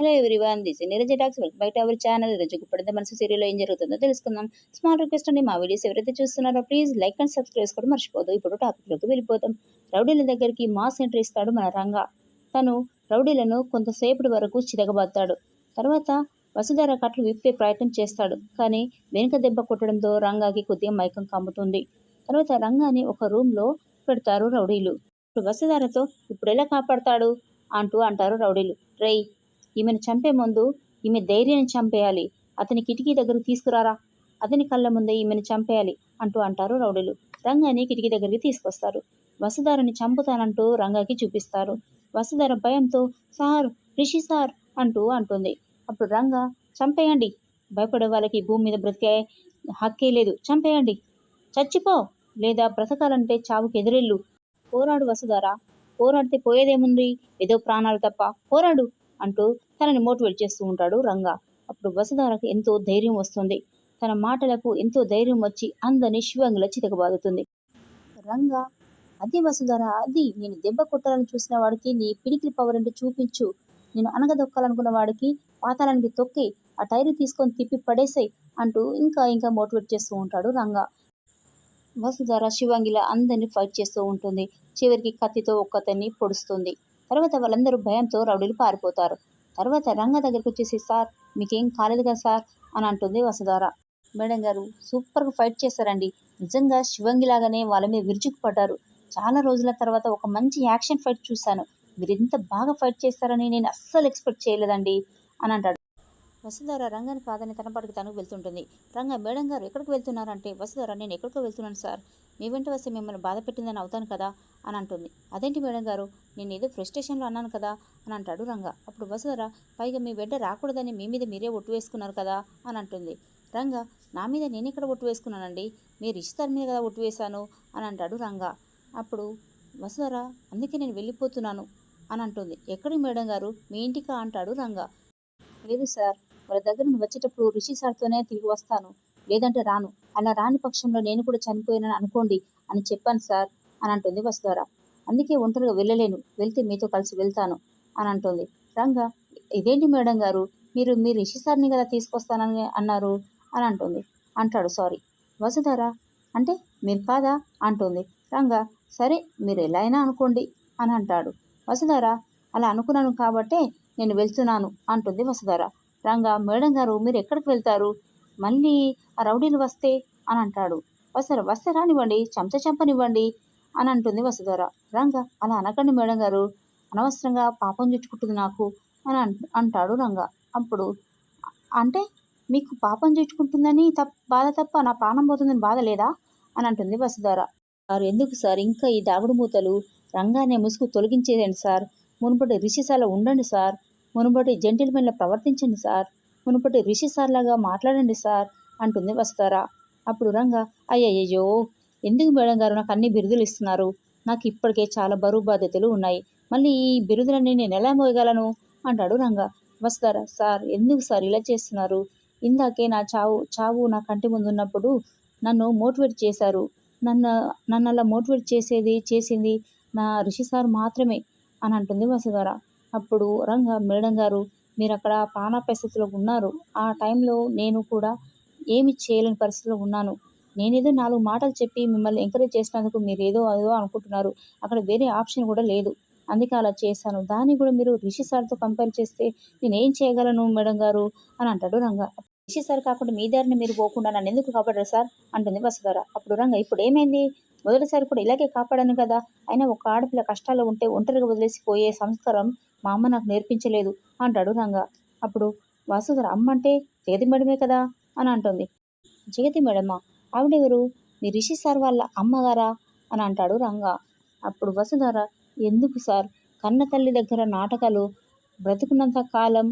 Hello everyone this Niraja talks. Welcome back to our channel. ఈరోజు గుప్పడంత మనసు సీరియల్లో ఏం జరుగుతుందో తెలుసుకుందాం. స్మాల్ రిక్వెస్ట్ అండి మా వీడియోస్ ఎవరైతే చూస్తున్నారో ప్లీజ్ లైక్ అండ్ సబ్స్క్రైబ్ చేసుకోవడం మర్చిపోదు ఇప్పుడు టాపిక్లోకి వెళ్ళిపోతాం. రౌడీల దగ్గరికి మాస్ ఎంట్రీ ఇస్తాడు మన రంగా. తను రౌడీలను కొంతసేపటి వరకు చిరగబడతాడు తర్వాత వసుధార కట్లు విప్పే ప్రయత్నం చేస్తాడు. కానీ వెనుక దెబ్బ కొట్టడంతో రంగాకి కొద్దిగా మైకం కమ్ముతుంది. తర్వాత రంగాని ఒక రూమ్లో పెడతారు రౌడీలు. ఇప్పుడు వసుధారతో ఇప్పుడు ఎలా కాపాడతాడు? అంటూ అంటారు రౌడీలు. రేయ్ ఈమెను చంపే ముందు ఈమె ధైర్యాన్ని చంపేయాలి. అతని కిటికీ దగ్గరకు తీసుకురారా? అతని కళ్ళ ముందే ఈమెను చంపేయాలి అంటూ అంటారు రౌడీలు. రంగాని కిటికీ దగ్గరికి తీసుకొస్తారు. వసుధారని చంపుతానంటూ రంగాకి చూపిస్తారు. వసుధార భయంతో సార్ రిషి సార్ అంటూ అంటుంది. అప్పుడు రంగా చంపేయండి. భయపడే వాళ్ళకి భూమి మీద బ్రతికే హక్కే లేదు. చంపేయండి. చచ్చిపో. లేదా బ్రతకాలంటే చావుకి ఎదురెళ్ళు. పోరాడు వసుధార. పోరాడితే పోయేదేముంది? ఏదో ప్రాణాలు తప్ప. పోరాడు. అంటూ తనని మోటివేట్ చేస్తూ ఉంటాడు రంగా. అప్పుడు వసుధారకు ఎంతో ధైర్యం వస్తుంది. తన మాటలకు ఎంతో ధైర్యం వచ్చి అందరినీ శివంగిల చితకబాదుతుంది. రంగా అది వసుధార అది నేను దెబ్బ కొట్టాలని చూసిన వాడికి నీ పిడికిలి పవర్ అంటే చూపించు. నేను అనగదొక్కాలనుకున్న వాడికి పాతాళానికి తొక్కి ఆ టైరు తీసుకొని తిప్పి పడేసాయి అంటూ ఇంకా ఇంకా మోటివేట్ చేస్తూ ఉంటాడు రంగా. వసుధార శివంగిల అందరినీ ఫైట్ చేస్తూ ఉంటుంది. చివరికి కత్తితో ఒక్కతన్ని పొడుస్తుంది. తర్వాత వాళ్ళందరూ భయంతో రౌడీలు పారిపోతారు. తర్వాత రంగ దగ్గరికి వచ్చేసి సార్ మీకేం కాలేదు కదా సార్? అని అంటుంది వసుధార. మేడం గారు సూపర్గా ఫైట్ చేశారండి. నిజంగా శివంగిలాగానే వాళ్ళ మీద విరుచుకుపడ్డారు. చాలా రోజుల తర్వాత ఒక మంచి యాక్షన్ ఫైట్ చూశాను. మీరు ఇంత బాగా ఫైట్ చేస్తారని నేను అస్సలు ఎక్స్పెక్ట్ చేయలేదండి అని అంటాడు. వసుధార రంగని కాదని తన పాటికి తను వెళ్తుంటుంది. రంగ మేడం గారు ఎక్కడికి వెళ్తున్నారంటే? వసుధార నేను ఎక్కడికో వెళ్తున్నాను సార్. మీ వెంట వస్తే మిమ్మల్ని బాధ పెట్టిందని అవుతాను కదా. అని అంటుంది. అదేంటి మేడం గారు? నేను ఏదో ఫ్రస్ట్రేషన్లో అన్నాను కదా అని అంటాడు రంగ. అప్పుడు వసుధర పైగా మీ బిడ్డ రాకూడదని మీ మీద మీరే ఒట్టు వేసుకున్నారు కదా అని అంటుంది. రంగ నా మీద నేను ఇక్కడ ఒట్టు వేసుకున్నానండి? మీరు ఇష్టాల మీద కదా ఒట్టు వేశాను అని అంటాడు రంగ. అప్పుడు వసుధర అందుకే నేను వెళ్ళిపోతున్నాను అని అంటుంది. ఎక్కడి మేడం గారు? మీ ఇంటికా? అంటాడు రంగ. లేదు సార్ వాళ్ళ దగ్గర నుండి వచ్చేటప్పుడు రిషి సార్తోనే తిరిగి వస్తాను. లేదంటే రాను. అలా రాని పక్షంలో నేను కూడా చనిపోయానని అనుకోండి అని చెప్పాను సార్. అని అంటుంది వసుధార అందుకే ఒంటరిగా వెళ్ళలేను. వెళ్తే మీతో కలిసి వెళ్తాను అని అంటుంది. రంగా ఇదేంటి మేడం గారు? మీరు మీ రిషి సార్ని కదా తీసుకొస్తానని అన్నారు అని అంటుంది. అంటాడు సారీ. వసుధార అంటే మీరు కాదా? అంటుంది. రంగా సరే మీరు ఎలా అయినా అనుకోండి అని అంటాడు. వసుధార అలా అనుకున్నాను కాబట్టే నేను వెళ్తున్నాను అంటుంది వసుధార. రంగా మేడం గారు మీరు ఎక్కడికి వెళ్తారు? మళ్ళీ ఆ రౌడీలు వస్తే అని అంటాడు. వసుధార వస్తే రానివ్వండి చెంచ చెంపనివ్వండి అని అంటుంది వసుధర. రంగా అలా అనకండి మేడం గారు. అనవసరంగా పాపం చుట్టుకుంటుంది నాకు అని అంటాడు రంగా. అప్పుడు అంటే మీకు పాపం చుట్టుకుంటుందని తప్ప బాధ తప్ప నా ప్రాణం పోతుందని బాధ లేదా? అని అంటుంది వసుధార. సార్ ఎందుకు సార్? ఇంకా ఈ దాగుడు మూతలు రంగానే ముసుగు తొలగించేదండి సార్. మునుపటి రిషి ఉండండి సార్. మునుపటి జెంటిల్మెన్లా ప్రవర్తించండి సార్. మునుపటి రిషి మాట్లాడండి సార్ అంటుంది వసుధార. అప్పుడు రంగా అయ్యయ్యో ఎందుకు మేడం గారు నాకు అన్ని బిరుదులు ఇస్తున్నారు? నాకు ఇప్పటికే చాలా బరువు బాధ్యతలు ఉన్నాయి. మళ్ళీ ఈ బిరుదులన్నీ నేను ఎలా మోయగలను? అంటాడు రంగా. వస్తారా సార్? ఎందుకు సార్ ఇలా చేస్తున్నారు? ఇందాకే నా చావు చావు నా కంటి ముందు ఉన్నప్పుడు నన్ను మోటివేట్ చేశారు. నన్ను నన్ను అలా మోటివేట్ చేసేది చేసింది నా ఋషి సార్ మాత్రమే అని అంటుంది వసుధార. అప్పుడు రంగా మేడం గారు మీరు అక్కడ పానా పరిస్థితిలో ఉన్నారు. ఆ టైంలో నేను కూడా ఏమి చేయలేని పరిస్థితిలో ఉన్నాను. నేనేదో నాలుగు మాటలు చెప్పి మిమ్మల్ని ఎంకరేజ్ చేసినందుకు మీరు ఏదో అదో అనుకుంటున్నారు. అక్కడ వేరే ఆప్షన్ కూడా లేదు. అందుకే అలా చేశాను. దాన్ని కూడా మీరు రిషి సార్తో కంపేర్ చేస్తే నేను ఏం చేయగలను మేడం గారు? అని అంటాడు రంగా. రిషి సార్ కాకుండా మీ దారిని మీరు పోకుండా నన్ను ఎందుకు కాపాడారు సార్ అంటుంది వసుధార. అప్పుడు రంగా ఇప్పుడు ఏమైంది? మొదటిసారి కూడా ఇలాగే కాపాడాను కదా. అయినా ఒక ఆడపిల్ల కష్టాల్లో ఉంటే ఒంటరిగా వదిలేసి పోయే సంస్కారం మా అమ్మ నాకు నేర్పించలేదు అంటాడు రంగా. అప్పుడు వసుధర అమ్మ అంటే జగతి మేడమే కదా? అని అంటుంది. జగతి మేడమా? ఆవిడెవరు? మీ రిషి సార్ వాళ్ళ అమ్మగారా? అని అంటాడు రంగా. అప్పుడు వసుధర ఎందుకు సార్? కన్న తల్లి దగ్గర నాటకాలు బ్రతుకున్నంత కాలం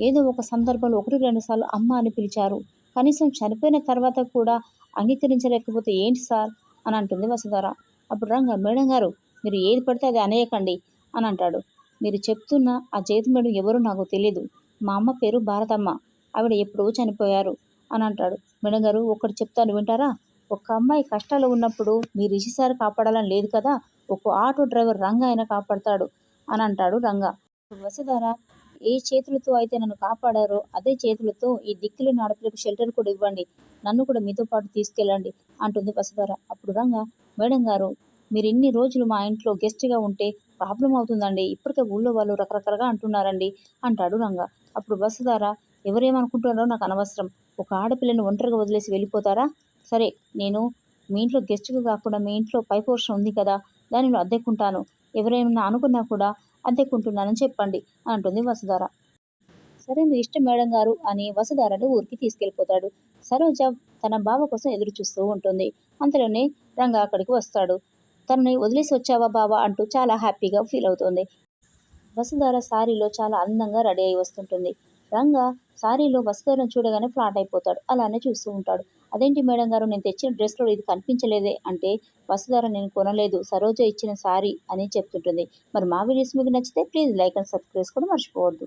ఏదో ఒక సందర్భంలో ఒకటి రెండుసార్లు అమ్మ అని పిలిచారు. కనీసం చనిపోయిన తర్వాత కూడా అంగీకరించలేకపోతే ఏంటి సార్? అని అంటుంది వసుధర. అప్పుడు రంగా మేడం గారు మీరు ఏది పడితే అది అనేయకండి అని అంటాడు. మీరు చెప్తున్న ఆ చేతి మేడం ఎవరో నాకు తెలియదు మా అమ్మ పేరు భారతమ్మ. ఆవిడ ఎప్పుడూ చనిపోయారు. అని అంటాడు. మేడం గారు ఒకటి చెప్తాను వింటారా? ఒక అమ్మాయి కష్టాలు ఉన్నప్పుడు మీ రిషి సార్ కాపాడాలని లేదు కదా ఒక ఆటో డ్రైవర్ రంగా ఆయన కాపాడతాడు అని అంటాడు రంగా. వసుధార ఏ చేతులతో అయితే నన్ను కాపాడారో అదే చేతులతో ఈ దిక్కులు ఆడపిల్లకు షెల్టర్ కూడా ఇవ్వండి. నన్ను కూడా మీతో పాటు తీసుకెళ్ళండి అంటుంది వసుధార. అప్పుడు రంగా మేడం గారు మీరు ఇన్ని రోజులు మా ఇంట్లో గెస్ట్గా ఉంటే ప్రాబ్లం అవుతుందండి. ఇప్పటికే ఊళ్ళో వాళ్ళు రకరకాలుగా అంటున్నారండి అంటాడు రంగా. అప్పుడు వసుధార ఎవరేమనుకుంటున్నారో నాకు అనవసరం ఒక ఆడపిల్లని ఒంటరిగా వదిలేసి వెళ్ళిపోతారా? సరే నేను మీ ఇంట్లో గెస్ట్గా కాకుండా మీ ఇంట్లో పై పోర్షన్ ఉంది కదా దానిలో అద్దెకుంటాను. ఎవరైనా అనుకున్నా కూడా అద్దెకుంటున్నానని చెప్పండి అని అంటుంది వసుధార. సరే మీ ఇష్టం మేడం గారు అని వసుధారని ఊరికి తీసుకెళ్ళిపోతాడు. సరోజ తన బావ కోసం ఎదురు చూస్తూ ఉంటుంది. అంతలోనే రంగా అక్కడికి వస్తాడు. తనని వదిలేసి వచ్చావా బావా? అంటూ చాలా హ్యాపీగా ఫీల్ అవుతుంది. వసుధార సారీలో చాలా అందంగా రెడీ అయి వస్తుంటుంది. రంగా సారీలో వసుధారను చూడగానే ఫ్లాట్ అయిపోతాడు. అలానే చూస్తూ ఉంటాడు. అదేంటి మేడం గారు నేను తెచ్చిన డ్రెస్లో ఇది కనిపించలేదే అంటే వసుధార నేను కొనలేదు. సరోజ ఇచ్చిన సారీ అని చెప్తుంటుంది. మరి మా వీడియోస్ మీకు నచ్చితే ప్లీజ్ లైక్ అండ్ సబ్స్క్రైబ్ కూడా మర్చిపోవద్దు.